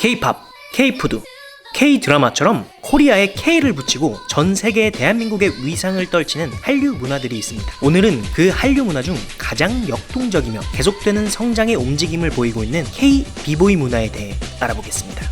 K-팝, K-푸드, K-드라마처럼 코리아에 K를 붙이고 전 세계 대한민국의 위상을 떨치는 한류 문화들이 있습니다. 오늘은 그 한류 문화 중 가장 역동적이며 계속되는 성장의 움직임을 보이고 있는 K 비보이 문화에 대해 알아보겠습니다.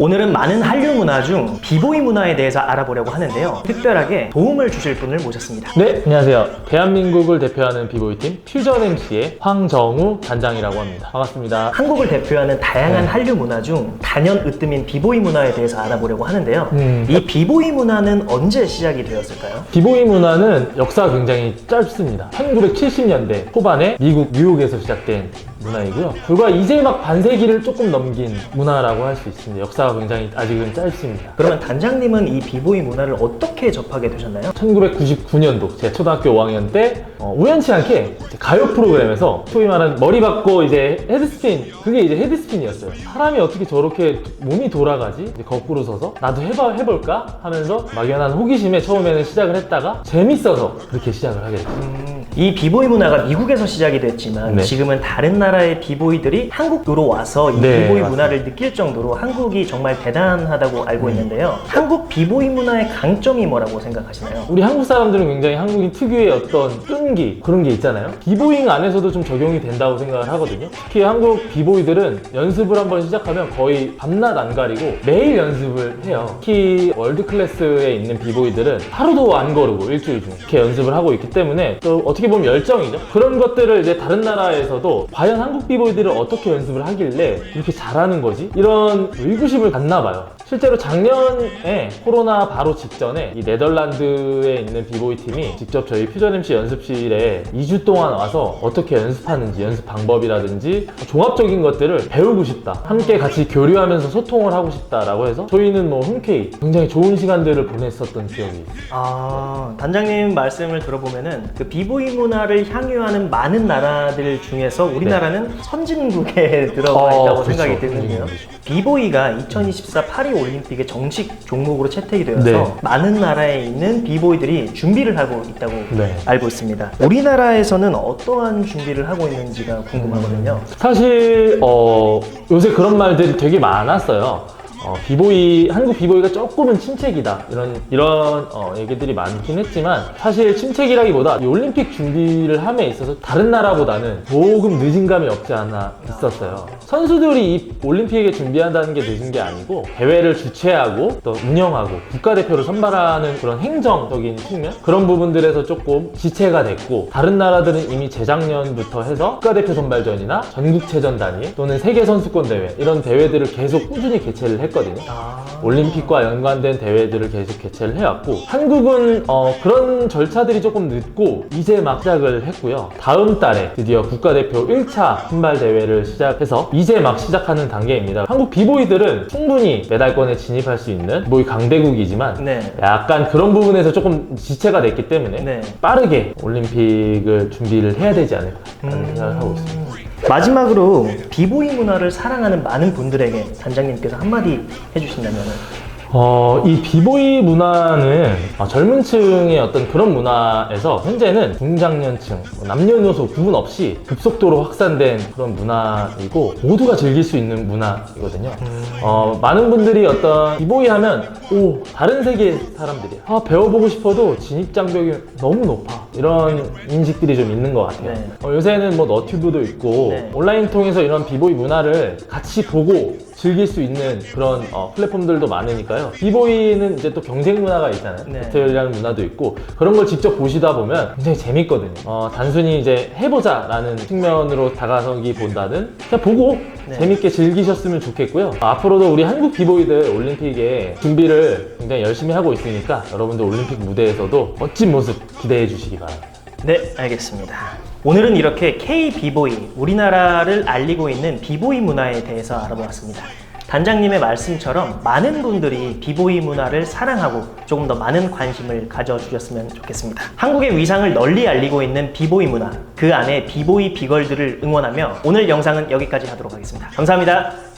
오늘은 많은 한류 문화 중 비보이 문화에 대해서 알아보려고 하는데요. 특별하게 도움을 주실 분을 모셨습니다. 네, 안녕하세요. 대한민국을 대표하는 비보이팀 퓨전 MC의 황정우 단장이라고 합니다. 반갑습니다. 한국을 대표하는 다양한 한류 문화 중 단연 으뜸인 비보이 문화에 대해서 알아보려고 하는데요. 음. 이 비보이 문화는 언제 시작이 되었을까요? 비보이 문화는 역사가 굉장히 짧습니다. 1970년대 초반에 미국 뉴욕에서 시작된 문화이고요. 불과 이제 막 반세기를 조금 넘긴 문화라고 할 수 있습니다. 역사 가 굉장히 아직은 짧습니다. 그러면 단장님은 이 비보이 문화를 어떻게 접하게 되셨나요? 1999년도 제 초등학교 5학년 때 어, 우연치 않게 가요 프로그램에서 소위 말하는 머리 박고 이제 헤드스핀 그게 이제 헤드스핀이었어요. 사람이 어떻게 저렇게 몸이 돌아가지? 이제 거꾸로 서서 나도 해봐 해볼까 하면서 막연한 호기심에 처음에는 시작을 했다가 재밌어서 그렇게 시작을 하게 됐어요. 음, 이 비보이 문화가 미국에서 시작이 됐지만 네. 지금은 다른 나라의 비보이들이 한국으로 와서 이 네, 비보이 맞습니다. 문화를 느낄 정도로 한국이 정말 대단하다고 알고 음. 있는데요. 한국 비보이 문화의 강점이 뭐라고 생각하시나요? 우리 한국 사람들은 굉장히 한국인 특유의 어떤 끈기 그런 게 있잖아요. 비보잉 안에서도 좀 적용이 된다고 생각을 하거든요. 특히 한국 비보이들은 연습을 한번 시작하면 거의 밤낮 안 가리고 매일 연습을 해요. 특히 월드 클래스에 있는 비보이들은 하루도 안 거르고 일주일 중에 이렇게 연습을 하고 있기 때문에 또 어떻게 보면 열정이죠. 그런 것들을 이제 다른 나라에서도 과연 한국 비보이들은 어떻게 연습을 하길래 이렇게 잘하는 거지? 이런 의구심을 갖나 봐요. 실제로 작년에 코로나 바로 직전에 이 네덜란드에 있는 비보이 팀이 직접 저희 퓨전 MC 연습실에 2주 동안 와서 어떻게 연습하는지 연습 방법이라든지 종합적인 것들을 배우고 싶다. 함께 같이 교류하면서 소통을 하고 싶다라고 해서 저희는 뭐 흔쾌히 굉장히 좋은 시간들을 보냈었던 기억이 있어요. 아, 단장님 말씀을 들어보면은 그 비보이 문화를 향유하는 많은 나라들 중에서 우리나라는 선진국에 들어가 네. 어, 있다고 그렇죠. 생각이 드는데요. 선진국이죠. 비보이가 2024 파리 올림픽의 정식 종목으로 채택이 되어서 네. 많은 나라에 있는 비보이들이 준비를 하고 있다고 네. 알고 있습니다. 우리나라에서는 어떠한 준비를 하고 있는지가 궁금하거든요. 사실 어, 요새 그런 말들이 되게 많았어요. 어, 비보이 한국 비보이가 조금은 침체기다 이런 이런 어, 얘기들이 많긴 했지만 사실 침체기라기보다 이 올림픽 준비를 함에 있어서 다른 나라보다는 조금 늦은 감이 없지 않아 있었어요. 선수들이 이 올림픽에 준비한다는 게 늦은 게 아니고 대회를 주최하고 또 운영하고 국가대표를 선발하는 그런 행정적인 측면 그런 부분들에서 조금 지체가 됐고 다른 나라들은 이미 재작년부터 해서 국가대표 선발전이나 전국체전 단위 또는 세계 선수권 대회 이런 대회들을 계속 꾸준히 개최를 했 거든요. 아, 올림픽과 연관된 대회들을 계속 개최를 해왔고 한국은 어, 그런 절차들이 조금 늦고 이제 막 시작을 했고요. 다음 달에 드디어 국가대표 1차 선발 대회를 시작해서 이제 막 시작하는 단계입니다. 한국 비보이들은 충분히 메달권에 진입할 수 있는 비보이 강대국이지만 네. 약간 그런 부분에서 조금 지체가 됐기 때문에 네. 빠르게 올림픽을 준비를 해야 되지 않을까 음. 생각을 하고 있습니다. 마지막으로 비보이 문화를 사랑하는 많은 분들에게 단장님께서 한마디 해주신다면 어, 이 비보이 문화는 어, 젊은 층의 어떤 그런 문화에서 현재는 중장년층, 뭐 남녀노소 구분 없이 급속도로 확산된 그런 문화이고 모두가 즐길 수 있는 문화이거든요. 어, 많은 분들이 어떤 비보이 하면 오, 다른 세계 사람들이야. 아, 배워보고 싶어도 진입 장벽이 너무 높아. 이런 인식들이 좀 있는 것 같아요. 네. 어, 요새는 뭐 너튜브도 있고 네. 온라인 통해서 이런 비보이 문화를 같이 보고 즐길 수 있는 그런 어, 플랫폼들도 많으니까요. 비보이는 이제 또 경쟁 문화가 있잖아요. 네. 배틀이라는 문화도 있고 그런 걸 직접 보시다 보면 굉장히 재밌거든요. 어, 단순히 이제 해보자 라는 측면으로 다가서기보다는 그냥 보고 네. 재밌게 즐기셨으면 좋겠고요. 어, 앞으로도 우리 한국 비보이들 올림픽에 준비를 굉장히 열심히 하고 있으니까 여러분들 올림픽 무대에서도 멋진 모습 기대해 주시기 바랍니다. 네, 알겠습니다. 오늘은 이렇게 K 비보이, 우리나라를 알리고 있는 비보이 문화에 대해서 알아보았습니다. 단장님의 말씀처럼 많은 분들이 비보이 문화를 사랑하고 조금 더 많은 관심을 가져주셨으면 좋겠습니다. 한국의 위상을 널리 알리고 있는 비보이 문화, 그 안에 비보이 비걸들을 응원하며 오늘 영상은 여기까지 하도록 하겠습니다. 감사합니다.